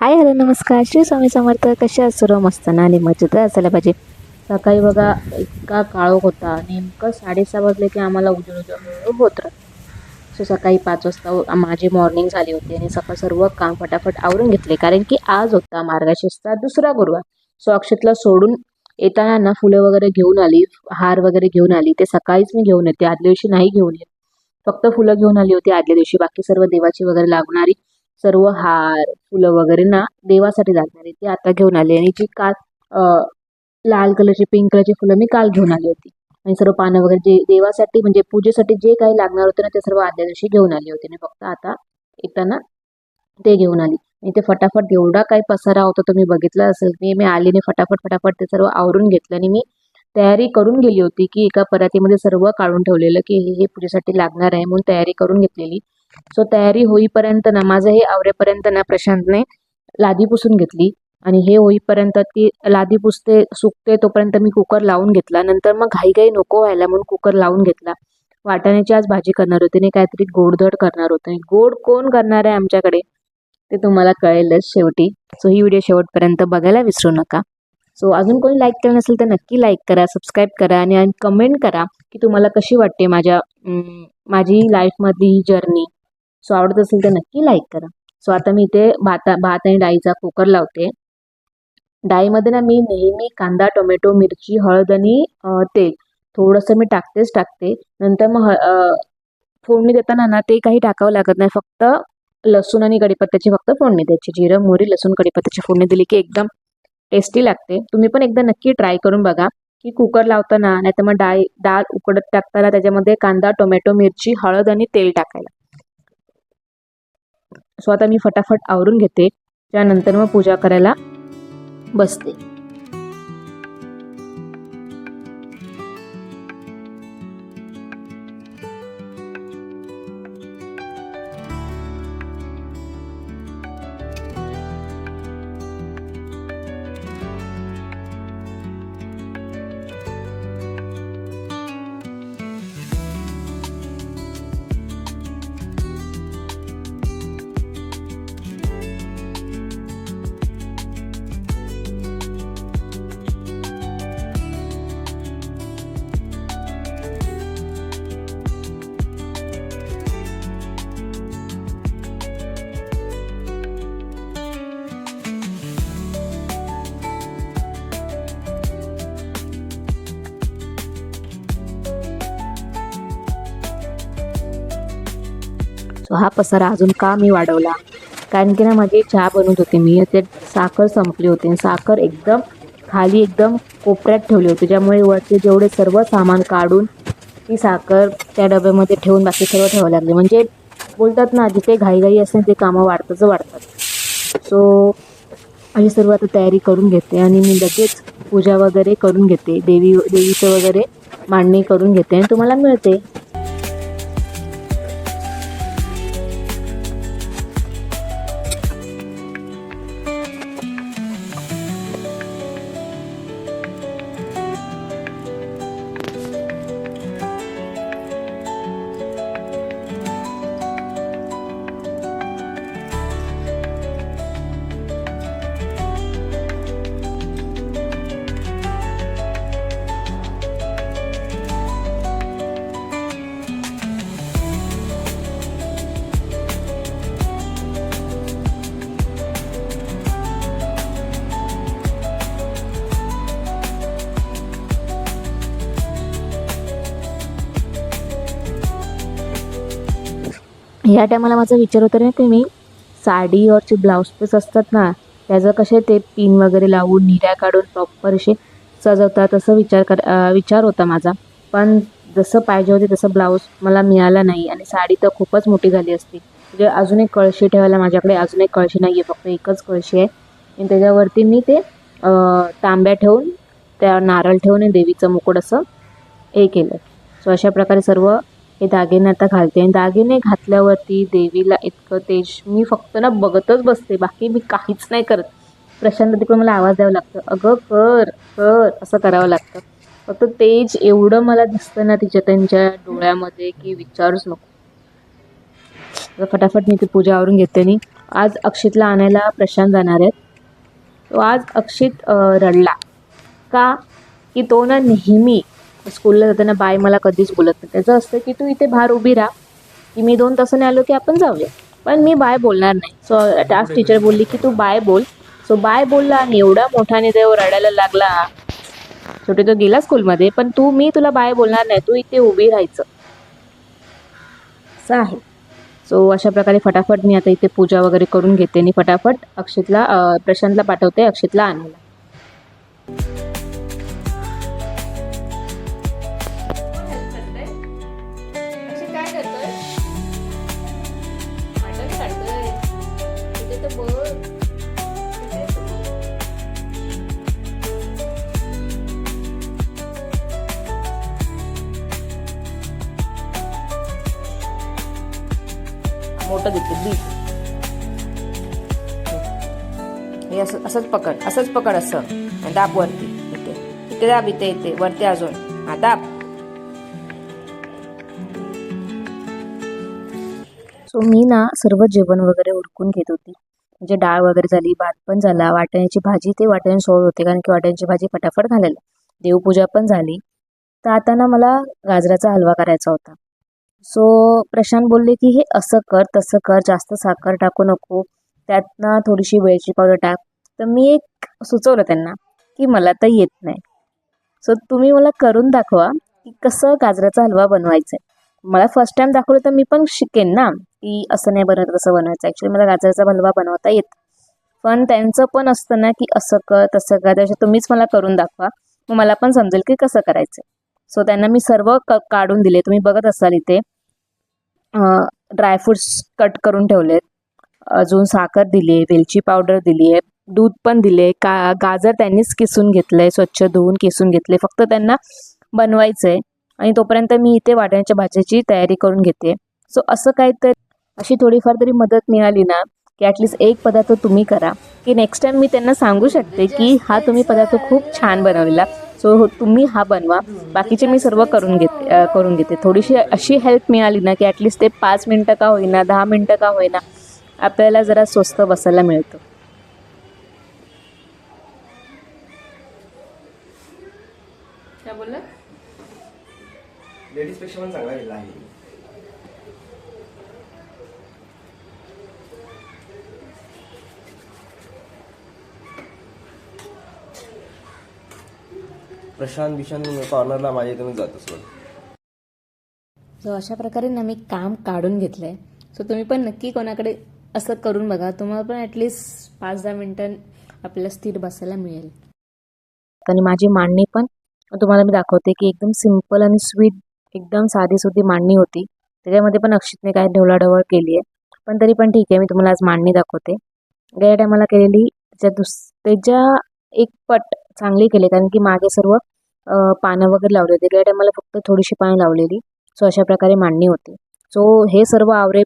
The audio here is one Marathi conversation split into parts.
हाय हॅलो नमस्कार. श्री स्वामी समर्थ कशा सर्व मस्त ना? आणि मजेत असायला पाहिजे. सकाळी बघा इतका काळोख होता. नेमकं साडेसहा वाजले की आम्हाला उजळ उजळ होत राहत. सो सकाळी पाच वाजता माझी मॉर्निंग झाली होती. आणि सकाळ सर्व काम फटाफट आवरून घेतले. कारण की आज होता मार्गशीर्षचा दुसरा गुरुवार. सो अक्षतला सोडून येताना ना फुलं वगैरे घेऊन आली हार वगैरे घेऊन आली. ते सकाळीच मी घेऊन येते. आदल्या दिवशी नाही घेऊन येत. फक्त फुलं घेऊन आली होती आदल्या दिवशी. बाकी सर्व देवाची वगैरे लागणारी सर्व हार फुलं वगैरे ना देवासाठी लागणारी ती आता घेऊन आली. आणि जी काल लाल कलरची पिंक कलरची फुलं मी काल घेऊन आली होती. आणि सर्व पानं वगैरे जे देवासाठी म्हणजे पूजेसाठी जे काही लागणार होतं ना ते सर्व आदल्या दिवशी घेऊन आली होती. आणि फक्त आता येताना ते घेऊन आली. आणि ते फटाफट एवढा काही पसारा होता तुम्ही बघितलं असेल मी मी आली आणि फटाफट फटाफट ते सर्व आवरून घेतलं आणि मी तयारी करून गेली होती की एका परातीमध्ये सर्व काढून ठेवलेलं की हे हे पूजेसाठी लागणार आहे म्हणून तयारी करून घेतलेली. सो तयारी होईपर्यंत ना माझं हे आवरेपर्यंत ना प्रशांतने लादी पुसून घेतली. आणि हे होईपर्यंत ती लादी पुसते सुकते तोपर्यंत मी कुकर लावून घेतला. नंतर मग घाईघाई नको व्हायला म्हणून कुकर लावून घेतला. वाटाण्याची आज भाजी करणार होते आणि काहीतरी गोडधड करणार होते. गोड कोण करणार आहे आमच्याकडे? ते तुम्हाला कळेलच शेवटी. सो ही व्हिडिओ शेवटपर्यंत बघायला विसरू नका. सो अजून कोणी लाईक केलं नसेल तर नक्की लाईक करा सबस्क्राईब करा आणि कमेंट करा की तुम्हाला कशी वाटते माझ्या माझी लाईफमधली ही जर्नी सो आवडत असेल तर नक्की लाईक करा. सो आता मी इथे भाता भात आणि डाळीचा कुकर लावते. डाळीमध्ये ना मी नेहमी कांदा टोमॅटो मिरची हळद आणि तेल थोडंसं मी टाकतेच टाकते. नंतर मग हळ- फोडणी देताना ना ते काही टाकावं लागत नाही. फक्त लसूण आणि कढीपत्त्याची फक्त फोडणी द्यायची. जिरं मोहरी लसूण कढीपत्त्याची फोडणी दिली की एकदम टेस्टी लागते. तुम्ही पण एकदा नक्की ट्राय करून बघा. की कुकर लावताना नाही तर मग डाळ डाळ उकडत टाकताना त्याच्यामध्ये कांदा टोमॅटो मिरची हळद आणि तेल टाकायला. सो आता मी फटाफट आवरून घेते. त्यानंतर मग पूजा करायला बसते. सो हा पसारा अजून का मी वाढवला? कारण की ना माझी चहा बनवत होते मी ते साखर संपली होती साखर एकदम खाली एकदम कोपऱ्यात ठेवली होती. ज्यामुळे वरचे जेवढे सर्व सामान काढून ती साखर त्या डब्यामध्ये ठेवून बाकी सर्व ठेवावं लागले. म्हणजे बोलतात ना जिथे घाईघाई असते ते कामं वाढतच वाढतात. सो अशी सर्व आता तयारी करून घेते आणि मी लगेच पूजा वगैरे करून घेते. देवी देवीचं वगैरे मांडणी करून घेते आणि तुम्हाला मिळते. ह्या टायमाला माझा विचार होता ना की मी साडीवरचे ब्लाऊज पीस असतात ना त्याचं कसे ते पिन वगैरे लावून निऱ्या काढून प्रॉपर असे सजवतात असं विचार कर विचार होता माझा. पण जसं पाहिजे होते तसं ब्लाऊज मला मिळाला नाही आणि साडी तर खूपच मोठी झाली असती. म्हणजे अजून एक कळशी ठेवायला माझ्याकडे अजून एक कळशी नाही आहे फक्त एकच कळशी आहे. आणि त्याच्यावरती मी ते तांब्या ठेवून त्या नारळ ठेवून देवीचं मुकुट असं हे केलं. सो अशा प्रकारे सर्व हे दागिने आता घालते. आणि दागिने घातल्यावरती देवीला इतकं तेज. मी फक्त ना बघतच बसते. बाकी मी काहीच नाही करत. प्रशांत तिकडून मला आवाज द्यावा लागतं. अगं कर कर असं करावं लागतं. फक्त तेज एवढं मला दिसतं ना तिच्या त्यांच्या डोळ्यामध्ये की विचारूच नको. फटाफट मी ती पूजा आवरून घेते आणि आज अक्षितला आणायला प्रशांत जाणार आहेत. तो आज अक्षित रडला. का? की तो ना नेहमी स्कूलला जाताना बाय मला कधीच बोलत नाही. त्याचं असतं की तू इथे बाहेर उभी राहा. की मी दोन तासाने आलो की आपण जाऊया. पण मी बाय बोलणार नाही. सो टास्क टीचर बोलली की तू बाय बोल. सो बाय बोलला आणि एवढा मोठाने देव रडायला लागला. छोटी तो गेला स्कूलमध्ये पण तू मी तुला बाय बोलणार नाही. तू इथे उभी राहायचं. असं आहे. सो अशा प्रकारे फटाफट मी आता इथे पूजा वगैरे करून घेते आणि फटाफट अक्षितला प्रशांतला पाठवते अक्षितला आणायला हे असं असंच पकड असंच पकड असं. दाब वरती इथे. इथे दाब इथे इथे. वरती अजून. हा दाब. सो मी ना सर्व जेवण वगैरे उरकून घेत होती. म्हणजे डाळ वगैरे झाली भात पण झाला वाटण्याची भाजी ते वाटाणे सोड होते कारण की वाटण्याची भाजी फटाफट घालायला देवपूजा पण झाली. तर आता ना मला गाजराचा हलवा करायचा होता. सो प्रशांत बोलले की हे असं कर तसं कर जास्त साखर टाकू नको. त्यात ना थोडीशी वेलची पावडर टाक. तर मी एक सुचवलं त्यांना की मला तर येत नाही. सो तुम्ही मला करून दाखवा की कसं गाजराचा हलवा बनवायचा आहे. मला फर्स्ट टाइम दाखवलं तर मी पण शिकेन ना की असं नाही बनवत तसं बनवायचं ॲक्च्युली मला गाजराचा हलवा बनवता येत. पण त्यांचं पण असतं ना की असं कर तसं कर. त्याच्या तुम्हीच मला करून दाखवा. मग मला पण समजेल की कसं करायचं सो त्यांना मी सर्व क काढून दिले. तुम्ही बघत असाल इथे ड्रायफ्रुट्स कट करून ठेवलेत. अजून साखर दिली आहे वेलची पावडर दिली आहे दूध पण दिले का गाजर त्यांनीच किसून घेतलं आहे स्वच्छ धुवून किसून घेतले फक्त त्यांना बनवायचं आहे आणि तोपर्यंत मी इथे वाटाण्याच्या भाज्याची तयारी करून घेते. सो असं काहीतरी अशी थोडीफार तरी मदत मिळाली ना की ॲटलिस्ट एक पदार्थ तुम्ही करा. की नेक्स्ट टाइम मी त्यांना सांगू शकते की हा तुम्ही पदार्थ खूप छान बनवलेला. सो हो तुम्ही हा बनवा. बाकीचे मी सर्व करून घेते करून घेते. थोडीशी अशी हेल्प मिळाली ना की ॲटलिस्ट ते पाच मिनटं का होईना दहा मिनटं का होईना आपल्याला जरा स्वस्त बसायला मिळतं. काय बोलला? लेडीजपेक्षा पण चांगला गेला आहे. प्रशांत बिशांत कॉर्नरला माझ्या मी जातो सोड सो अशा प्रकारे ना मी काम काढून घेतलं आहे सो तुम्ही पण नक्की कोणाकडे असं करून बघा. तुम्हाला पण ॲटलिस्ट पाच दहा मिनटं आपल्याला स्थिर बसायला मिळेल. आणि माझी मांडणी पण तुम्हाला मी दाखवते की एकदम सिंपल आणि स्वीट एकदम साधी सुधी मांडणी होती. त्याच्यामध्ये पण अक्षितने काय ढवळाढवळ केली आहे. पण तरी पण ठीक आहे मी तुम्हाला आज मांडणी दाखवते. गेल्या टायमाला केलेली त्याच्या दुस त्याच्या एक पट चांगली केली कारण की मागे सर्व पानं वगैरे लावली होती. गेल्या टायमाला फक्त थोडीशी पानं लावलेली. सो अशा प्रकारे मांडणी होती. सो हे सर्व आवरे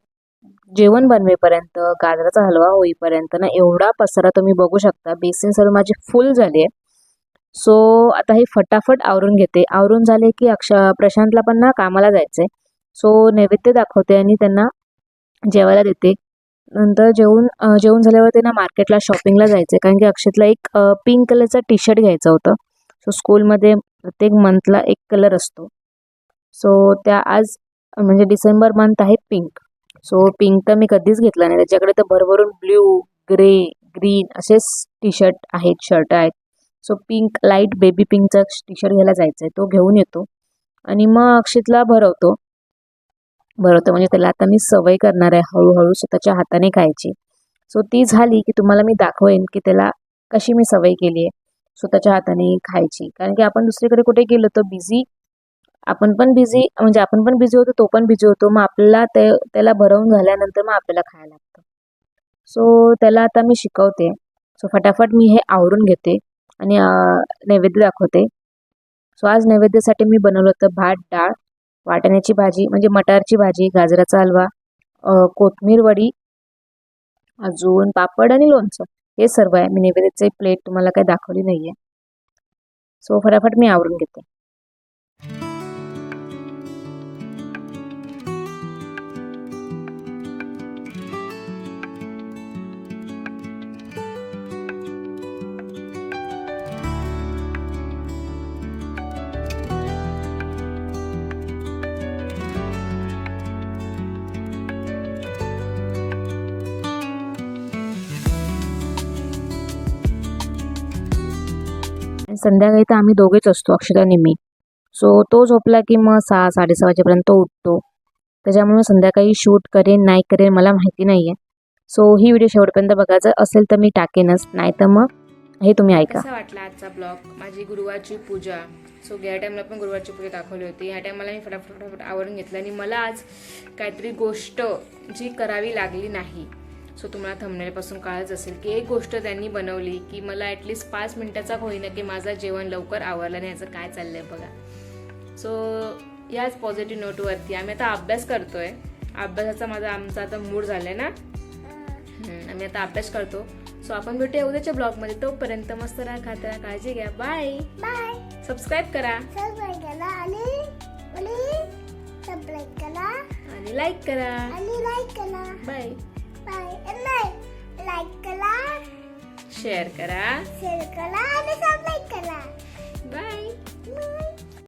जेवण बनवेपर्यंत गाजराचा हलवा होईपर्यंत ना एवढा पसारा तुम्ही बघू शकता. बेसिन सर्व माझी फुल झाली आहे सो आता हे फटाफट आवरून घेते. आवरून झाले की अक्ष प्रशांतला पण ना कामाला जायचं आहे सो नैवेद्य दाखवते आणि त्यांना जेवायला देते. नंतर जेवून जेवण झाल्यावर त्यांना मार्केटला शॉपिंगला जायचं आहे कारण की अक्षतला एक पिंक कलरचा टी शर्ट घ्यायचं होतं. सो स्कूलमध्ये प्रत्येक मंथला एक कलर असतो. सो त्या आज म्हणजे डिसेंबर मंथ आहे पिंक सो पिंक तर मी कधीच घेतला नाही. त्याच्याकडे तर भरभरून ब्ल्यू ग्रे ग्रीन असेच टी शर्ट आहेत शर्ट आहेत. सो पिंक लाइट बेबी पिंकचा टी शर्ट घ्यायला जायचं आहे तो घेऊन येतो. आणि मग अक्षितला भरवतो. भरवतो म्हणजे त्याला आता मी सवय करणार आहे. हळूहळू स्वतःच्या हाताने खायची. सो ती झाली की तुम्हाला मी दाखवेन की त्याला कशी मी सवय केली आहे. स्वतःच्या हाताने खायची. कारण की आपण दुसरीकडे कुठे गेलो तर बिझी आपण पण बिझी म्हणजे आपण पण बिझी होतो तो पण बिझी होतो. मग आपल्याला ते त्याला भरवून झाल्यानंतर मग आपल्याला खायला लागतं. सो त्याला आता मी शिकवते. सो फटाफट मी हे आवरून घेते आणि नैवेद्य दाखवते. सो आज नैवेद्यासाठी मी बनवलं होतं भात डाळ वाटाण्याची भाजी म्हणजे मटारची भाजी गाजराचा हलवा अं, कोथिंबीर वडी अजून पापड आणि लोणचं. हे सर्व आहे. मी नैवेद्याची प्लेट तुम्हाला काही दाखवली नाही आहे सो फटाफट मी आवरून घेते. आणि संध्याकाळी तर आम्ही दोघेच असतो अक्षताने मी. सो तो झोपला की मग सहा साडेसहा वाजेपर्यंत तो उठतो. त्याच्यामुळे संध्याकाळी शूट करेन नाही करेन मला माहिती नाही आहे सो ही व्हिडिओ शेवटपर्यंत बघायचं असेल तर मी टाकेनच नाही तर मग हे तुम्ही ऐका. कसा वाटला आजचा ब्लॉग? माझी गुरुवारची पूजा. सो या टाईमला पण गुरुवारची पूजा दाखवली होती. ह्या टायमाला मी फटाफट फटाफट आवरून घेतलं आणि मला आज काहीतरी गोष्ट जी करावी लागली नाही. सो तुम्हाला थंबनेलपासून कळायच असेल की एक गोष्ट त्यांनी बनवली की मला ॲटलिस्ट पाच मिनिटाचा होईना की माझं जेवण लवकर आवरलं नाही याचं काय चाललंय बघा. सो याच पॉझिटिव्ह नोटवरती आम्ही आता अभ्यास करतोय. अभ्यासाचा माझा आमचा आता मूड झालाय ना? हम्म, आम्ही आता अभ्यास करतो. सो आपण भेटूया उद्याच्या ब्लॉगमध्ये. तोपर्यंत मस्त राहा खात राहा काळजी घ्या. बाय बाय सबस्क्राईब करा. आणि लाईक करा. आणि लाईक करा. Bye Bye. And like, like करा शेअर करा शेअर करा आणि सबस्क्राईब करा